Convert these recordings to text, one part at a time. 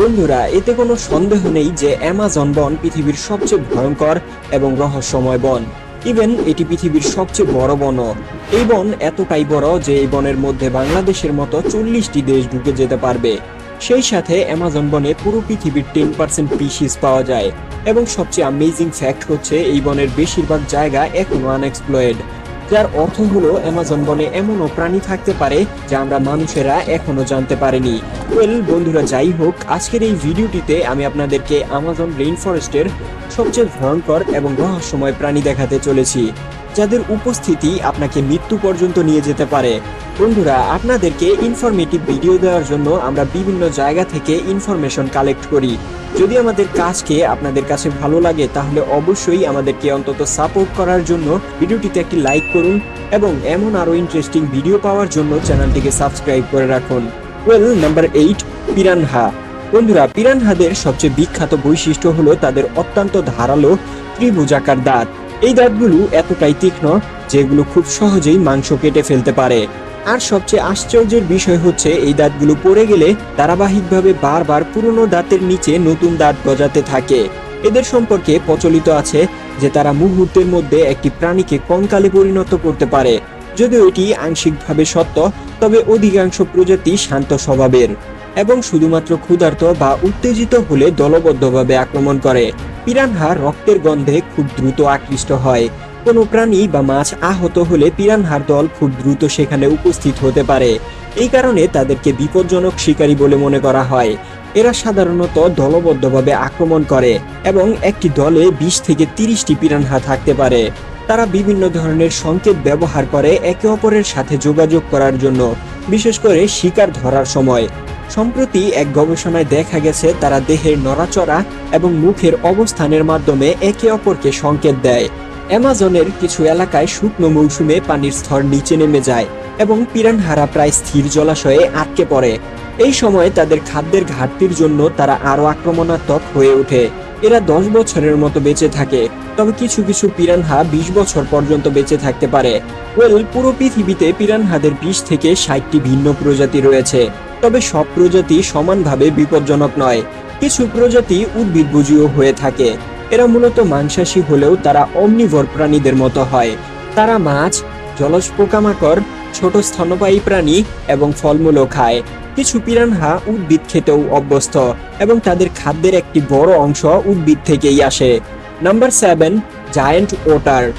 বন্ধুরা, এতে কোনো সন্দেহ নেই যে অ্যামাজন বন পৃথিবীর সবচেয়ে ভয়ঙ্কর এবং রহস্যময় বন। ইভেন, এটি পৃথিবীর সবচেয়ে বড় বনও। এই বন এতটাই বড় যে এই বনের মধ্যে বাংলাদেশের মতো চল্লিশটি দেশ ঢুকে যেতে পারবে। সেই সাথে অ্যামাজন বনে পুরো পৃথিবীর টেন পার্সেন্ট পিসিস পাওয়া যায়। এবং সবচেয়ে আমেজিং ফ্যাক্ট হচ্ছে, এই বনের বেশিরভাগ জায়গা এখনও আনএক্সপ্লয়েড যার অর্থ হলো, অ্যামাজন বনে এমনও প্রাণী থাকতে পারে যা আমরা মানুষেরা এখনও জানতে পারিনি। ওয়েল বন্ধুরা, যাই হোক, আজকের এই ভিডিওটিতে আমি আপনাদেরকে আমাজন রেইন ফরেস্টের সবচেয়ে ভয়ঙ্কর এবং রহস্যময় প্রাণী দেখাতে চলেছি। যাদের উপস্থিতি আপনাকে মৃত্যু পর্যন্ত নিয়ে যেতে পারে। বন্ধুরা, আপনাদেরকে ইনফরমেটিভ ভিডিও দেওয়ার জন্য আমরা বিভিন্ন জায়গা থেকে ইনফরমেশন কালেক্ট করি। যদি আমাদের কাজকে আপনাদের কাছে ভালো লাগে, তাহলে অবশ্যই আমাদেরকে অন্তত সাপোর্ট করার জন্য ভিডিওটিতে একটি লাইক করুন এবং এমন আরও ইন্টারেস্টিং ভিডিও পাওয়ার জন্য চ্যানেলটিকে সাবস্ক্রাইব করে রাখুন। ওয়েল নাম্বার এইট পিরানহা বন্ধুরা পিরানহাদের সবচেয়ে বিখ্যাত বৈশিষ্ট্য হলো তাদের অত্যন্ত ধারালো ত্রিভুজাকার দাঁত। এই দাঁতগুলো এতটাই তীক্ষ্ণ যেগুলো খুব সহজেই মাংস কেটে ফেলতে পারে। আর সবচেয়ে আশ্চর্যের বিষয় হচ্ছে, এই দাঁতগুলো পড়ে গেলে ধারাবাহিকভাবে বারবার পুরনো দাঁতের নিচে নতুন দাঁত গজাতে থাকে। এদের সম্পর্কে প্রচলিত আছে যে তারা মুহূর্তের মধ্যে একটি প্রাণীকে কঙ্কালে পরিণত করতে পারে। যদিও এটি আংশিকভাবে সত্য, তবে অধিকাংশ প্রজাতি শান্ত স্বভাবের এবং শুধুমাত্র ক্ষুধার্ত বা উত্তেজিত হলে দলবদ্ধভাবে আক্রমণ করে। পিরানহা রক্তের গন্ধে খুব দ্রুত আকৃষ্ট হয়। কোনো প্রাণী বা মাছ আহত হলে পিরানহার দল খুব দ্রুত সেখানে উপস্থিত হতে পারে। এই কারণে তাদেরকে বিপজ্জনক শিকারী বলে মনে করা হয়। এরা সাধারণত দলবদ্ধভাবে আক্রমণ করে এবং একটি দলে বিশ থেকে তিরিশটি পিরানহা থাকতে পারে। তারা বিভিন্ন ধরনের সংকেত ব্যবহার করে একে অপরের সাথে যোগাযোগ করার জন্য, বিশেষ করে শিকার ধরার সময়। সম্প্রতি এক গবেষণায় দেখা গেছে, তারা দেহের নড়াচড়া এবং মুখের অবস্থানের মাধ্যমে একে অপরকে সংকেত দেয়। অ্যামাজনের কিছু এলাকায় শুকনো মৌসুমে পানির স্তর নিচে নেমে যায় এবং পিরানহারা প্রায় স্থির জলাশয়ে আটকে পড়ে। এই সময়ে তাদের খাদ্যের ঘাটতির জন্য তারা আরও আক্রমণাত্মক হয়ে ওঠে। এরা দশ বছরের মতো বেঁচে থাকে। তবে কিছু কিছু পিরানহা বিশ বছর পর্যন্ত বেঁচে থাকতে পারে। ওয়েল, পুরো পৃথিবীতে পিরানহাদের বিশ থেকে ষাটটি ভিন্ন প্রজাতি রয়েছে। তবে সব প্রজাতি সমানভাবে বিপজ্জনক নয়। কিছু প্রজাতি উদ্ভিদভোজীও হয়ে থাকে। এরা মূলত মাংসাশী হলেও তারা অমনিভর প্রাণীদের মতো হয়। তারা মাছ, জলজ পোকামাকড় ছোট স্তন্যপায়ী প্রাণী এবং ফলমূলও খায়। কিছু পিরানহা উদ্ভিদ খেতেও অভ্যস্ত এবং তাদের খাদ্যের একটি বড় অংশ উদ্ভিদ থেকেই আসে। নাম্বার সেভেন, জায়েন্ট ওটার।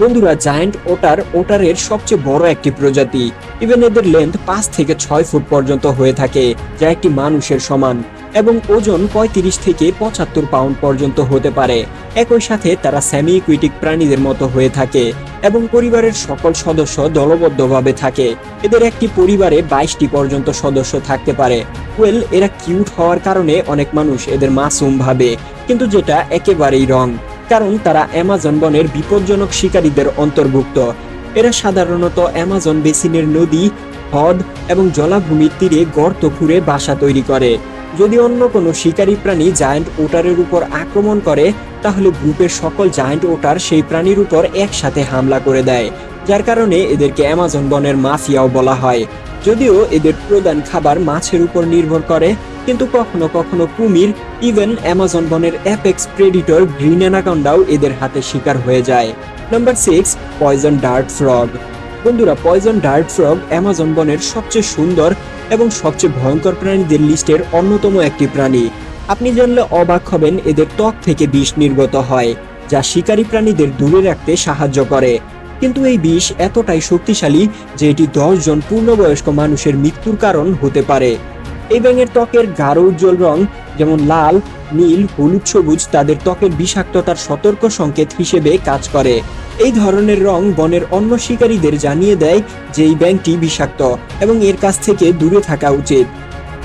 বন্ধুরা জায়ান্ট ওটার ওটারের সবচেয়ে বড় একটি প্রজাতি। ইভেন এদের লেন্থ পাঁচ থেকে ছয় ফুট পর্যন্ত হয়ে থাকে, যা একটি মানুষের সমান, এবং ওজন পঁয়ত্রিশ থেকে পঁচাত্তর পাউন্ড পর্যন্ত হতে পারে। একই সাথে তারা স্যামি ইকুইটিক প্রাণীদের মতো হয়ে থাকে, এবং পরিবারের সকল সদস্য দলবদ্ধভাবে থাকে। এদের একটি পরিবারে বাইশটি পর্যন্ত সদস্য থাকতে পারে। ওয়েল এরা কিউট হওয়ার কারণে অনেক মানুষ এদের মাসুম ভাবে, কিন্তু যেটা একেবারেই রং কারণ তারা অ্যামাজন বনের বিপজ্জনক শিকারীদের অন্তর্ভুক্ত। এরা সাধারণত অ্যামাজন বেসিনের নদী, হ্রদ এবং জলাভূমির তীরে গর্ত খুঁড়ে বাসা তৈরি করে। যদি অন্য কোনো শিকারী প্রাণী জায়ান্ট ওটারের উপর আক্রমণ করে, তাহলে গ্রুপের সকল জায়ান্ট ওটার সেই প্রাণীর উপর একসাথে হামলা করে দেয়, যার কারণে এদেরকে অ্যামাজন বনের মাফিয়াও বলা হয়। যদিও এদের প্রধান খাবার মাছের উপর নির্ভর করে কিন্তু কখনো কখনো কুমির ইভেন অ্যামাজন বনের অ্যাপেক্স প্রেডিটর গ্রিন অ্যানাকন্ডাও এদের হাতে শিকার হয়ে যায়। Number six poison dart frog বন্ধুরা পয়জন ডার্ট ফ্রগ অ্যামাজন বনের সবচেয়ে সুন্দর এবং সবচেয়ে ভয়ঙ্কর প্রাণীদের লিস্টের অন্যতম একটি প্রাণী। আপনি জানলে অবাক হবেন, এদের ত্বক থেকে বিষ নির্গত হয়, যা শিকারী প্রাণীদের দূরে রাখতে সাহায্য করে। কিন্তু এই বিষ এতটাই শক্তিশালী যে এটি দশ জন পূর্ণবয়স্ক মানুষের মৃত্যুর কারণ হতে পারে। এই ব্যাঙের ত্বকের গাঢ় উজ্জ্বল রং যেমন লাল, নীল, হলুদ, সবুজ তাদের ত্বকের বিষাক্ততার সতর্ক সংকেত হিসেবে কাজ করে। এই ধরনের রং বনের অন্য শিকারীদের জানিয়ে দেয় যে এই ব্যাংকটি বিষাক্ত এবং এর কাছ থেকে দূরে থাকা উচিত।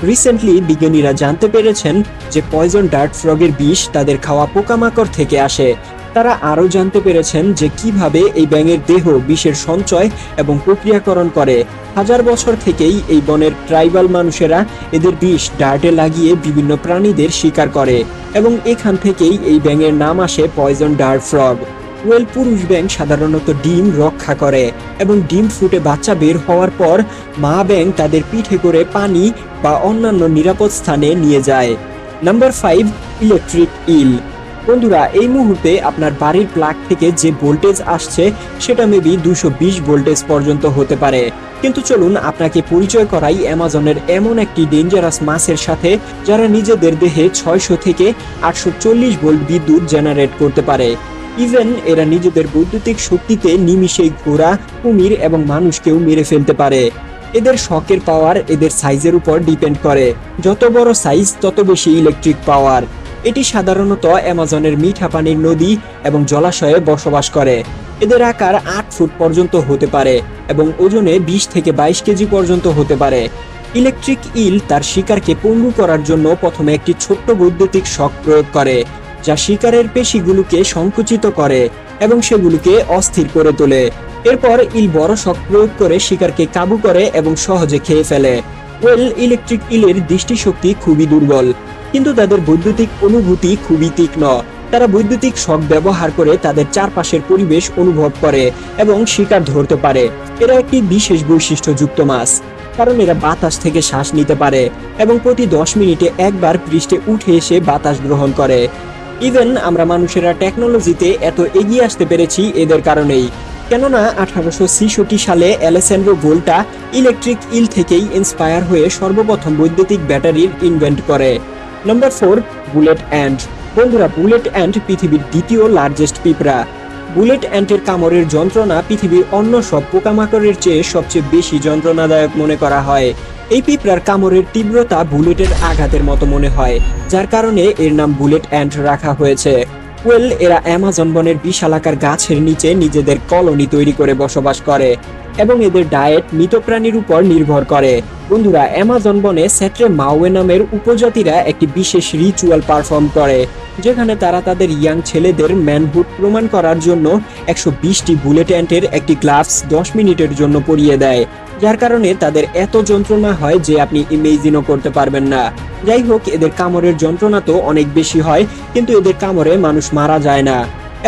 রিসেন্টলি বিজ্ঞানীরা জানতে পেরেছেন যে পয়জন ডার্ট ফ্রগের বিষ তাদের খাওয়া পোকামাকড় থেকে আসে। তারা আরও জানতে পেরেছেন যে কীভাবে এই ব্যাঙের দেহ বিষের সঞ্চয় এবং প্রক্রিয়াকরণ করে। হাজার বছর থেকেই এই বনের ট্রাইবাল মানুষেরা এদের বিষ ডার্টে লাগিয়ে বিভিন্ন প্রাণীদের শিকার করে এবং এখান থেকেই এই ব্যাঙের নাম আসে পয়জন ডার্ট ফ্রগ। ওয়েল, পুরুষ ব্যাং সাধারণত ডিম রক্ষা করে এবং ডিম ফুটে বাচ্চা বের হওয়ার পর মা ব্যাং তাদের পিঠে করে পানি বা অন্যান্য নিরাপদ স্থানে নিয়ে যায়। Number five, electric eel. বন্ধুরা, এই মুহূর্তে আপনার বাড়ির প্লাগ থেকে যে ভোল্টেজ আসছে, সেটা মেবি দুশো ভোল্টেজ পর্যন্ত হতে পারে। কিন্তু চলুন, আপনাকে পরিচয় করাই অ্যামাজনের এমন একটি ডেঞ্জারাস মাসের সাথে, যারা নিজেদের দেহে ছয়শো থেকে আটশো চল্লিশ ভোল্ট বিদ্যুৎ জেনারেট করতে পারে। ইভেন এরা নিজেদের বৈদ্যুতিক শক্তিতে নিমিষেই ঘোড়া, কুমির এবং মানুষকেও মেরে ফেলতে পারে। এদের শকের পাওয়ার এদের সাইজের উপর ডিপেন্ড করে। যত বড় সাইজ তত বেশি ইলেকট্রিক পাওয়ার এটি সাধারণত অ্যামাজনের মিঠা পানির নদী এবং জলাশয়ে বসবাস করে। এদের আকার আট ফুট পর্যন্ত হতে পারে এবং ওজনে বিশ থেকে বাইশ কেজি পর্যন্ত হতে পারে। ইলেকট্রিক ইল তার শিকারকে পঙ্গু করার জন্য প্রথমে একটি ছোট্ট বৈদ্যুতিক শক প্রয়োগ করে, যা শিকারের পেশিগুলোকে সংকুচিত করে এবং সেগুলোকে অস্থির করে তোলে। এরপর ইল বড় শক প্রয়োগ করে শিকারকে কাবু করে এবং সহজে খেয়ে ফেলে। ওয়েল ইলেকট্রিক ইলের দৃষ্টিশক্তি খুবই দুর্বল। কিন্তু তাদের বৈদ্যুতিক অনুভূতি খুবই তীক্ষ্ণ। তারা বৈদ্যুতিক শক ব্যবহার করে তাদের চারপাশের পরিবেশ অনুভব করে এবং শিকার ধরতে পারে। এরা একটি বিশেষ বৈশিষ্ট্যযুক্ত মাছ, কারণ এরা বাতাস থেকে শ্বাস নিতে পারে এবং প্রতি দশ মিনিটে একবার পৃষ্ঠে উঠে এসে বাতাস গ্রহণ করে। ইভেন আমরা মানুষেরা টেকনোলজিতে এত এগিয়ে আসতে পেরেছি এদের কারণেই। কেননা আঠারোশো সালে অ্যালেসেন্ড্রো ভোল্টা ইলেকট্রিক ইল থেকেই ইন্সপায়ার হয়ে সর্বপ্রথম বৈদ্যুতিক ব্যাটারির ইনভেন্ট করে। নাম্বার ফোর বুলেট অ্যান্ড বন্ধুরা বুলেট অ্যান্ড পৃথিবীর দ্বিতীয় লার্জেস্ট পিঁপড়া। বুলেট অ্যান্টের কামড়ের যন্ত্রণা পৃথিবীর অন্য সব পোকামাকড়ের চেয়ে সবচেয়ে বেশি যন্ত্রণাদায়ক মনে করা হয়। এই পিঁপড়ার কামড়ের তীব্রতা বুলেটের আঘাতের মতো মনে হয়, যার কারণে এর নাম বুলেট অ্যান্ট রাখা হয়েছে। ওয়েল এরা অ্যামাজন বনের বিশালাকার গাছের নিচে নিজেদের কলোনি তৈরি করে বসবাস করে। এবং এদের ডায়েট মৃত প্রাণীর উপর নির্ভর করে। বন্ধুরা অ্যামাজন বনে স্যাট্রে মাওয়ে নামের উপজাতিরা একটি বিশেষ রিচুয়াল পারফর্ম করে, যেখানে তারা তাদের ইয়াং ছেলেদের ম্যানহুড প্রমাণ করার জন্য একশো বিশটি বুলেট অ্যান্টের একটি গ্লাভস দশ মিনিটের জন্য পরিয়ে দেয়, যার কারণে তাদের এত যন্ত্রণা হয় যে আপনি ইমেজিনও করতে পারবেন না। যাই হোক, এদের কামড়ের যন্ত্রণা তো অনেক বেশি হয়, কিন্তু এদের কামড়ে মানুষ মারা যায় না।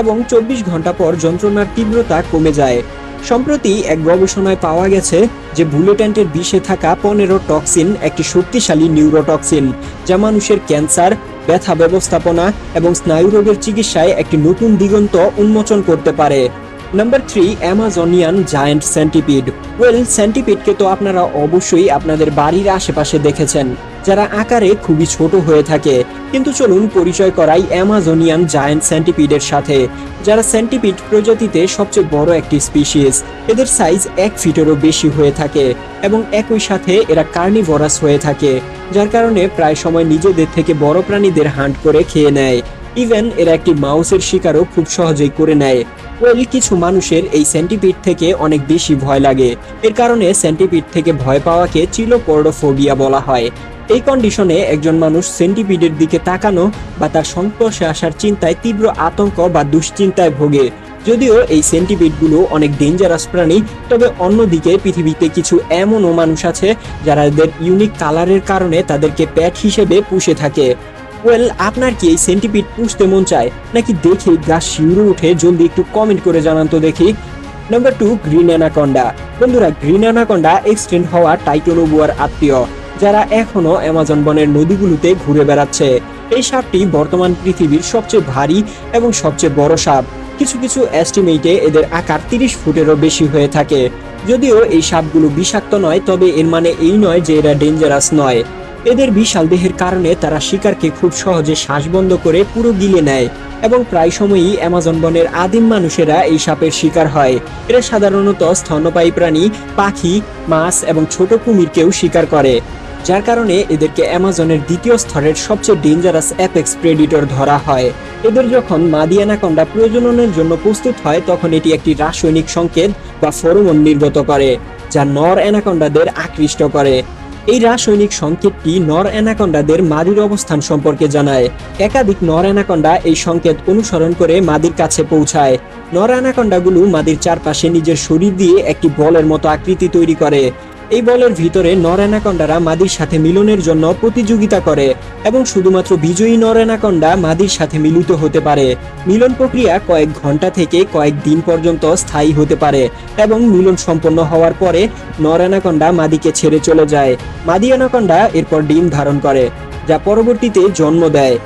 এবং চব্বিশ ঘণ্টা পর যন্ত্রণার তীব্রতা কমে যায়। সম্প্রতি এক গবেষণায় পাওয়া গেছে যে বুলেটেন্টের বিষে থাকা পনেরো টক্সিন একটি শক্তিশালী নিউরোটক্সিন, যা মানুষের ক্যান্সার, ব্যথা ব্যবস্থাপনা এবং স্নায়ু রোগের চিকিৎসায় একটি নতুন দিগন্ত উন্মোচন করতে পারে। Number three, Amazonian giant centipede. Well, সেন্টিপিডকে তো আপনারা অবশ্যই আপনাদের বাড়ির আশেপাশে দেখেছেন। যারা আকারে খুবই ছোট হয়ে থাকে। কিন্তু চলুন পরিচয় করাই অ্যামাজনিয়ান জায়ান্ট সেন্টিপিডের সাথে, যারা সেন্টিপিড প্রজাতিতে সবচেয়ে বড় একটি স্পিসিস এদের সাইজ এক ফিটেরও বেশি হয়ে থাকে এবং একই সাথে এরা কার্নিভরাস হয়ে থাকে, যার কারণে প্রায় সময় নিজেদের থেকে বড় প্রাণীদের হান্ট করে খেয়ে নেয়। ইভেন এরা একটি মাউসের শিকারও খুব সহজেই করে নেয়। ওয়েল কিছু মানুষের এই সেন্টিপিড থেকে অনেক বেশি ভয় লাগে। এর কারণে সেন্টিপিড থেকে ভয় পাওয়াকে চিলোপোর্ডোফোবিয়া বলা হয়। এই কন্ডিশনে একজন মানুষ সেন্টিপিডের দিকে তাকানো বা তার সংস্পর্শে আসার চিন্তায় তীব্র আতঙ্ক বা দুশ্চিন্তায় ভোগে। যদিও এই সেন্টিপিডগুলো অনেক ডেঞ্জারাস প্রাণী, তবে অন্যদিকে পৃথিবীতে কিছু এমনও মানুষ আছে যারা এদের ইউনিক কালারের কারণে তাদেরকে প্যাট হিসেবে পুষে থাকে। ওয়েল আপনার কি এই সেন্টিপিড পুষতে মন চায়? নাকি দেখে গা শিউরে উঠে জলদি একটু কমেন্ট করে জানান তো দেখি। নাম্বার টু গ্রিন অ্যানাকন্ডা বন্ধুরা গ্রিন অ্যানাকন্ডা এক্সটেন্ড হওয়া টাইটোনোবুয়ার আত্মীয়। যারা এখনও অ্যামাজন বনের নদীগুলোতে ঘুরে বেড়াচ্ছে। এই সাপটি বর্তমান পৃথিবীর সবচেয়ে ভারী এবং সবচেয়ে বড় সাপ। কিছু কিছু এস্টিমেটে এদের আকার তিরিশ ফুটেরও বেশি হয়ে থাকে। যদিও এই সাপগুলো বিষাক্ত নয়, তবে এর মানে এই নয় যে এরা ডেঞ্জারাস নয়। এদের বিশাল দেহের কারণে তারা শিকারকে খুব সহজে শ্বাস বন্ধ করে পুরো গিলে নেয় এবং প্রায় সময়ই অ্যামাজন বনের আদিম মানুষেরা এই সাপের শিকার হয়। এরা সাধারণত স্তন্যপায়ী প্রাণী, পাখি, মাছ এবং ছোট কুমিরকেও শিকার করে। যার কারণে এদেরকে অ্যামাজনের দ্বিতীয় স্তরের সবচেয়ে ডেঞ্জারাস অ্যাপেক্স প্রেডিটর ধরা হয়। এদের যখন মাদি অ্যানাকন্ডা প্রজননের জন্য প্রস্তুত হয়, তখন এটি একটি রাসায়নিক সংকেত বা ফরোমন নির্গত করে, যা নর অ্যানাকন্ডাদের আকৃষ্ট করে। এই রাসায়নিক সংকেতটি নর অ্যানাকন্ডাদের মাদির অবস্থান সম্পর্কে জানায়। একাধিক নর অ্যানাকন্ডা এই সংকেত অনুসরণ করে মাদির কাছে পৌঁছায়। নর অ্যানাকন্ডাগুলো মাদির চারপাশে নিজের শরীর দিয়ে একটি বলের মতো আকৃতি তৈরি করে। এই বলের ভিতরে নর অ্যানাকন্ডারা মাদির সাথে মিলনের জন্য প্রতিযোগিতা করে এবং শুধুমাত্র বিজয়ী নর অ্যানাকন্ডা মাদির সাথে মিলিত হতে পারে। মিলন প্রক্রিয়া কয়েক ঘণ্টা থেকে কয়েক দিন পর্যন্ত স্থায়ী হতে পারে এবং মিলন সম্পন্ন হওয়ার পরে নর অ্যানাকন্ডা মাদিকে ছেড়ে চলে যায়। মাদি অ্যানাকন্ডা এরপর ডিম ধারণ করে, যা পরবর্তীতে জন্ম দেয়।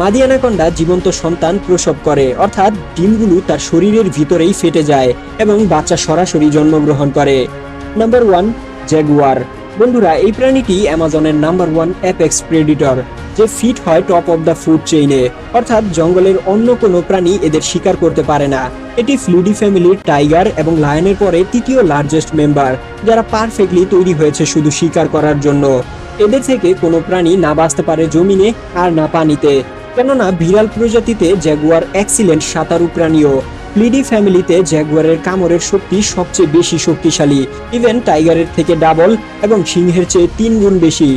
মাদি অ্যানাকোন্ডা জীবন্ত সন্তান প্রসব করে, অর্থাৎ ডিমগুলো তার শরীরের ভিতরেই ফেটে যায় এবং বাচ্চা সরাসরি জন্মগ্রহণ করে। নাম্বার ওয়ান জ্যাগুয়ার বন্ধুরা, এই প্রাণীটি অ্যামাজনের নাম্বার ওয়ান অ্যাপেক্স প্রেডিটর যে ফিট হয় টপ অফ দ্য ফুড চেইনে অর্থাৎ জঙ্গলের অন্য কোনো প্রাণী এদের শিকার করতে পারে না। এটি ফ্লুডি ফ্যামিলির টাইগার এবং লায়নের পরে তৃতীয় লার্জেস্ট মেম্বার যারা পারফেক্টলি তৈরি হয়েছে শুধু শিকার করার জন্য। এদের থেকে কোনো প্রাণী না বাঁচতে পারে জমিনে আর না পানিতে। কেননা, বিড়াল প্রজাতিতে জ্যাগুয়ার এক্সিলেন্ট সাঁতারু প্রাণীও। ফ্লিডি ফ্যামিলিতে জ্যাগুয়ারের কামড়ের শক্তি সবচেয়ে বেশি শক্তিশালী। ইভেন টাইগারের থেকে ডাবল এবং সিংহের চেয়ে তিন গুণ বেশি।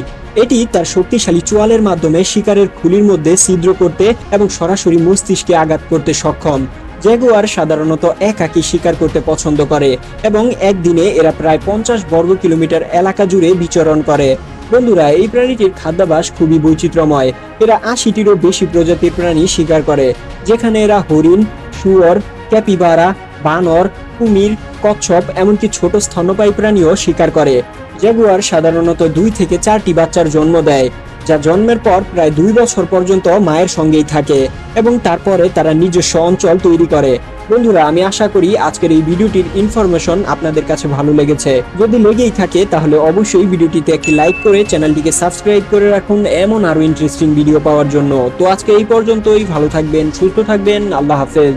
এটি তার শক্তিশালী চোয়ালের মাধ্যমে শিকারের খুলির মধ্যে ছিদ্র করতে এবং সরাসরি মস্তিষ্কে আঘাত করতে সক্ষম। জ্যাগুয়ার সাধারণত একাকী শিকার করতে পছন্দ করে এবং একদিনে এরা প্রায় পঞ্চাশ বর্গ কিলোমিটার এলাকা জুড়ে বিচরণ করে। বন্ধুরা, এই প্রাণীটির খাদ্যাভাস খুবই বৈচিত্র্যময়। এরা আশিটিরও বেশি প্রজাতির প্রাণী শিকার করে, যেখানে এরা হরিণ, শুয়োর ক্যাপিবারা, বানর, কুমির, কচ্ছপ এমনকি ছোট স্তন্যপায়ী প্রাণীও শিকার করে। জাগুয়ার সাধারণত দুই থেকে চারটি বাচ্চার জন্ম দেয়, যা জন্মের পর প্রায় দুই বছর পর্যন্ত মায়ের সঙ্গেই থাকে এবং তারপরে তারা নিজস্ব অঞ্চল তৈরি করে। বন্ধুরা, আমি আশা করি আজকের এই ভিডিওটির ইনফরমেশন আপনাদের কাছে ভালো লেগেছে। যদি লেগেই থাকে, তাহলে অবশ্যই ভিডিওটিতে একটি লাইক করে চ্যানেলটিকে সাবস্ক্রাইব করে রাখুন এমন আরও ইন্টারেস্টিং ভিডিও পাওয়ার জন্য। তো আজকে এই পর্যন্তই, ভালো থাকবেন, সুস্থ থাকবেন, আল্লাহ হাফেজ।